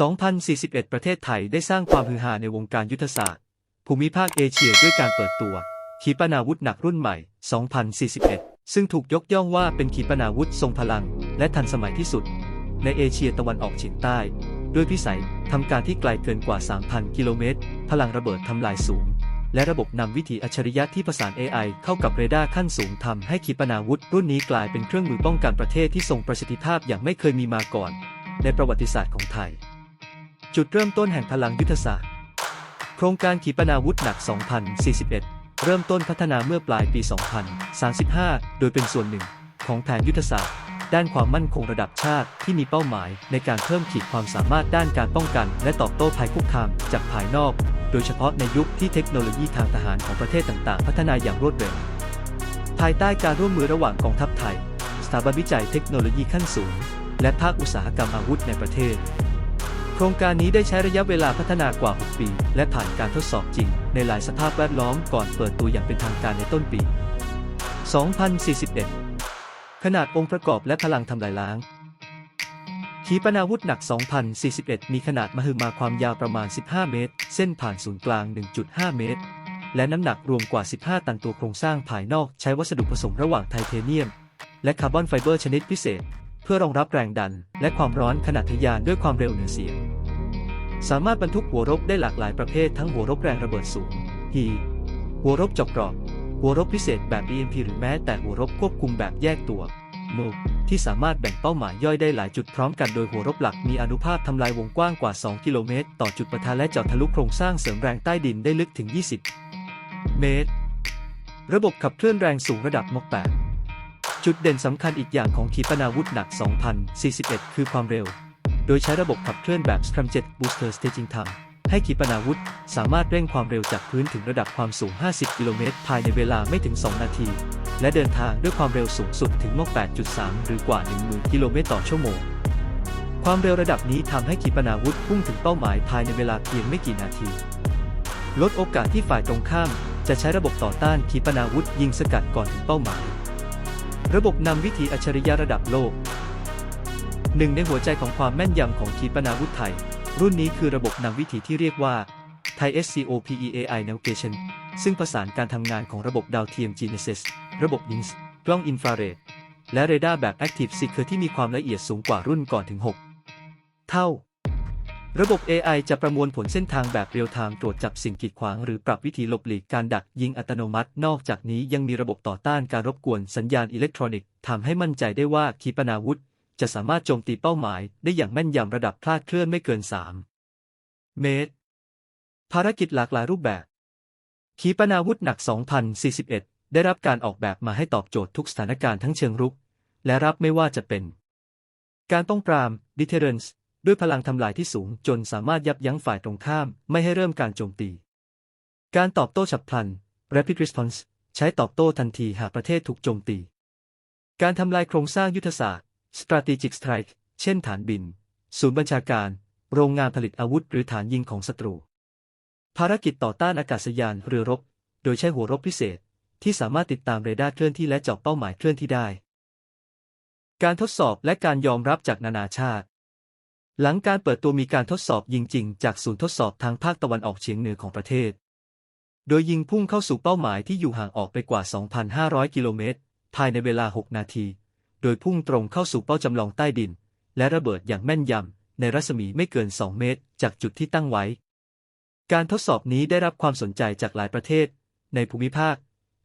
2041 ประเทศไทยได้สร้างความฮือฮาในวงการยุทธศาสตร์ ภูมิภาคเอเชียด้วยการเปิดตัว ขีปนาวุธหนักรุ่นใหม่ 2041 ซึ่งถูกยกย่องว่าเป็นขีปนาวุธทรงพลัง และทันสมัยที่สุด ในเอเชียตะวันออกเฉียงใต้ ด้วยพิสัยทำการที่ไกลเกินกว่า 3,000 กิโลเมตร พลังระเบิดทำลายสูง และระบบนำวิถีอัจฉริยะที่ประสาน AI เข้ากับเรดาร์ขั้นสูงทำให้ขีปนาวุธรุ่นนี้กลายเป็นเครื่องมือป้องกันประเทศที่ทรงประสิทธิภาพอย่างไม่เคยมีมาก่อน ในประวัติศาสตร์ของไทย จุดเริ่มต้นแห่งพลังยุทธศาสตร์ โครงการขีปนาวุธหนัก 2041 เริ่มต้นพัฒนาเมื่อปลายปี 2035 โดยเป็นส่วนหนึ่ง ของแผนยุทธศาสตร์ ด้านความมั่นคงระดับชาติที่มีเป้าหมาย ในการเพิ่มขีดความสามารถด้านการป้องกัน และตอบโต้ภัยคุกคามจากภายนอก โดยเฉพาะในยุคที่เทคโนโลยีทางทหารของประเทศต่างๆ พัฒนาอย่างรวดเร็ว ภายใต้การร่วมมือระหว่างกองทัพไทย สถาบันวิจัยเทคโนโลยีขั้นสูง และภาคอุตสาหกรรมอาวุธในประเทศ ครงการนี้ได้ใช้ระยะเวลาพัฒนากว่า 6 ปี และผ่านการทดสอบจริง ในหลายสภาพแวดล้อมก่อนเปิดตัวอย่างเป็นทางการในต้นปี 2041 ขนาดองค์ประกอบและพลังทำลายล้าง ขีปนาวุธหนัก 2041 มีขนาดมหึมาความยาวประมาณ 15 เมตร เส้นผ่านศูนย์กลาง 1.5 เมตร และน้ำหนักรวมกว่า 15 ตันตัวโครงสร้างภายนอกใช้วัสดุผสมระหว่างไทเทเนียม และคาร์บอนไฟเบอร์ชนิดพิเศษ เพื่อรองรับแรงดัน และความร้อนขณะทะยานด้วยความเร็วเหนือเสียง สามารถบรรทุกหัวรบได้หลากหลายประเภททั้งหัวรบแรงระเบิดสูง ฮีหัวรบจาะเกรอบ หัวรบพิเศษแบบ EMP หรือแม้แต่หัวรบควบคุมแบบแยกตัวมูที่สามารถแบ่งเป้าหมายย่อยได้หลายจุดพร้อมกันโดยหัวรบหลักมีอนุภาพทำลายวงกว้างกว่า 2 กิโลเมตร ต่อจุดปะทะและเจาะทะลุโครงสร้างเสริมแรงใต้ดินได้ลึกถึง 20 เมตร ระบบขับเคลื่อนแรงสูงระดับมก8 จุดเด่นสำคัญอีกอย่างของขีปนาวุธหนัก 2041 คือความเร็ว โดยใช้ระบบขับเคลื่อนแบบ Scramjet Booster Staging ทำให้ขีปนาวุธสามารถเร่งความเร็วจากพื้นถึงระดับความสูง 50 กิโลเมตร ภายในเวลาไม่ถึง 2 นาที และเดินทางด้วยความเร็วสูงสุดถึงมก8.3 หรือกว่า 10,000 กิโลเมตรต่อชั่วโมง ความเร็วระดับนี้ทำให้ขีปนาวุธพุ่งถึงเป้าหมายภายในเวลาเพียงไม่กี่นาที ลดโอกาสที่ฝ่ายตรงข้าม จะใช้ระบบต่อต้านขีปนาวุธยิงสกัดก่อนถึงเป้าหมาย ระบบนำวิถีอัจฉริยะระดับโลก หนึ่งในหัวใจของความแม่นยำของขีปนาวุธไทย รุ่นนี้คือระบบนำวิถีที่เรียกว่า Thai SCOPEAI Navigation ซึ่งประสานการทำงานของระบบดาวเทียม Genesis ระบบ NINS กล้องอินฟราเรดและเรดาร์แบบ Active Seeker ที่มีความละเอียดสูงกว่ารุ่นก่อนถึง 6 เท่า ระบบ AI จะประมวลผลเส้นทางแบบเรียลไทม์ตรวจจับสิ่งกีดขวางหรือปรับวิธีหลบหลีกการดักยิงอัตโนมัติ นอกจากนี้ยังมีระบบต่อต้านการรบกวนสัญญาณอิเล็กทรอนิกส์ทำให้มั่นใจได้ว่าขีปนาวุธ จะสามารถโจมตีเป้าหมาย ได้อย่างแม่นยำระดับคลาดเคลื่อนไม่เกิน 3 เมตร ภารกิจหลากหลายรูปแบบ ขีปนาวุธหนัก 2041 ได้รับการออกแบบมาให้ตอบโจทย์ทุกสถานการณ์ทั้งเชิงรุก และรับไม่ว่าจะเป็น การป้องปราม deterrence ด้วยพลังทำลายที่สูงจนสามารถยับยั้งฝ่ายตรงข้าม ไม่ให้เริ่มการโจมตี การตอบโต้ฉับพลัน rapid response ใช้ตอบโต้ทันทีหากประเทศถูกโจมตี การทำลายโครงสร้างยุทธศาสตร์ strategic strike เช่นฐานบิน ศูนย์บัญชาการ โรงงานผลิตอาวุธ หรือฐานยิงของศัตรู ภารกิจต่อต้านอากาศยานเรือรบ โดยใช้หัวรบพิเศษ ที่สามารถติดตามเรดาร์เคลื่อนที่และเจาะเป้าหมายเคลื่อนที่ได้ การทดสอบและการยอมรับจากนานาชาติ หลังการเปิดตัวมีการทดสอบยิงจริงจากศูนย์ทดสอบทางภาคตะวันออกเฉียงเหนือของประเทศ โดยยิงพุ่งเข้าสู่เป้าหมายที่อยู่ห่างออกไปกว่า 2,500 กิโลเมตร ภายในเวลา 6 นาที โดยพุ่งตรงเข้าสู่เป้าจำลองใต้ดิน และระเบิดอย่างแม่นยำ ในรัศมีไม่เกิน 2 เมตร จากจุดที่ตั้งไว้ การทดสอบนี้ได้รับความสนใจจากหลายประเทศ ในภูมิภาค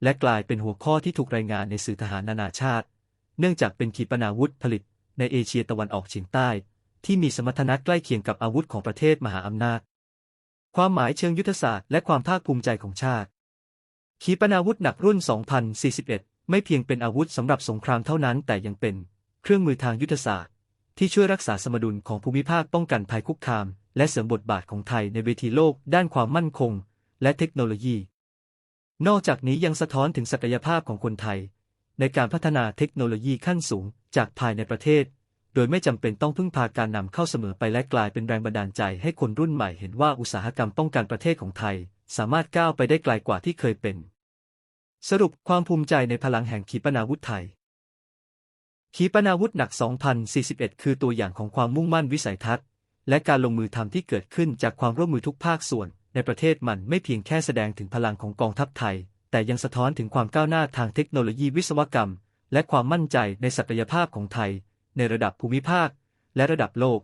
และกลายเป็นหัวข้อที่ถูกรายงานในสื่อทหารนานาชาติ เนื่องจากเป็นขีปนาวุธผลิต ในเอเชียตะวันออกเฉียงใต้ ที่มีสมรรถนะใกล้เคียงกับอาวุธของประเทศมหาอำนาจ ความหมายเชิงยุทธศาสตร์และความภาคภูมิใจของชาติ ขีปนาวุธหนักรุ่น 2041 ไม่เพียงเป็นอาวุธสำหรับสงครามเท่านั้นแต่ยังเป็นเครื่องมือทางยุทธศาสตร์ ที่ช่วยรักษาสมดุลของภูมิภาคป้องกันภัยคุกคาม และเสริมบทบาทของไทยในเวทีโลก ด้านความมั่นคง และเทคโนโลยี นอกจากนี้ยังสะท้อนถึงศักยภาพของคนไทย ในการพัฒนาเทคโนโลยีขั้นสูงจากภายในประเทศ โดยไม่จำเป็นต้องพึ่งพาการนำเข้าเสมอไปและกลายเป็นแรงบันดาลใจให้คนรุ่นใหม่เห็นว่าอุตสาหกรรมป้องกันประเทศของไทย สามารถก้าวไปได้ไกลกว่าที่เคยเป็น สรุปความภูมิใจในพลังแห่งขีปนาวุธไทย ขีปนาวุธหนัก 2041 คือตัวอย่างของความมุ่งมั่นวิสัยทัศน์ และการลงมือทำที่เกิดขึ้นจากความร่วมมือทุกภาคส่วน ในประเทศมันไม่เพียงแค่แสดงถึงพลังของกองทัพไทย แต่ยังสะท้อนถึงความก้าวหน้าทางเทคโนโลยีวิศวกรรม และความมั่นใจในศักยภาพของไทย ในระดับภูมิภาค และระดับโลก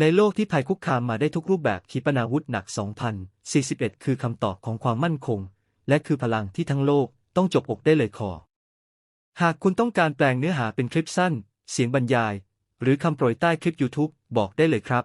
ในโลกที่ภัยคุกคามมาได้ทุกรูปแบบขีปนาวุธหนัก 2041 คือคำตอบของความมั่นคง และคือพลังที่ทั้งโลกต้องจบอกได้เลยคอ หากคุณต้องการแปลงเนื้อหาเป็นคลิปสั้น เสียงบรรยาย หรือคำโปรยใต้คลิป YouTube บอกได้เลยครับ